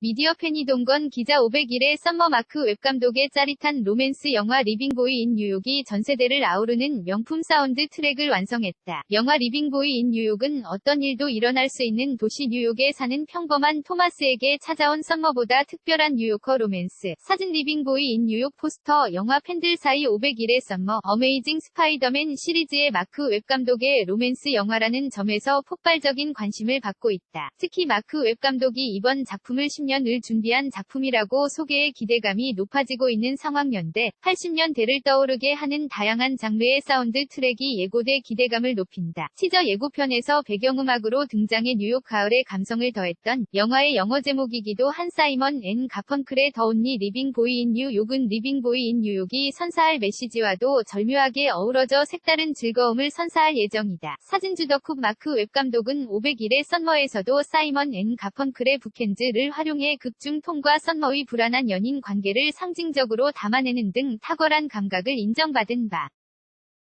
미디어 팬이 동건 기자 501의 썸머마크 웹감독의 짜릿한 로맨스 영화 리빙보이 인 뉴욕이 전세대를 아우르는 명품 사운드 트랙을 완성했다. 영화 리빙보이 인 뉴욕은 어떤 일도 일어날 수 있는 도시 뉴욕에 사는 평범한 토마스에게 찾아온 썸머보다 특별한 뉴요커 로맨스. 사진 리빙보이 인 뉴욕 포스터 영화 팬들 사이 501의 썸머 어메이징 스파이더맨 시리즈의 마크 웹감독의 로맨스 영화라는 점에서 폭발적인 관심을 받고 있다. 특히 마크 웹감독이 이번 작품을 10 년을 준비한 작품이라고 소개에 기대감이 높아지고 있는 상황연대 80년대를 떠오르게 하는 다양한 장르의 사운드 트랙이 예고돼 기대감을 높인다. 티저 예고편에서 배경음악으로 등장해 뉴욕 가을의 감성을 더했던 영화의 영어 제목이기도 한 사이먼 앤 가펑클의 더 온리 리빙 보이 인 뉴욕은 리빙 보이 인 뉴욕이 선사할 메시지와도 절묘하게 어우러져 색다른 즐거움을 선사할 예정이다. 사진주 덕후 마크 웹감독은 501의 썬머에서도 사이먼 앤 가펑클의 북핸즈를 활용 해 극중 톰과 썬머의 불안한 연인 관계를 상징적으로 담아내는 등 탁월한 감각을 인정받은 바.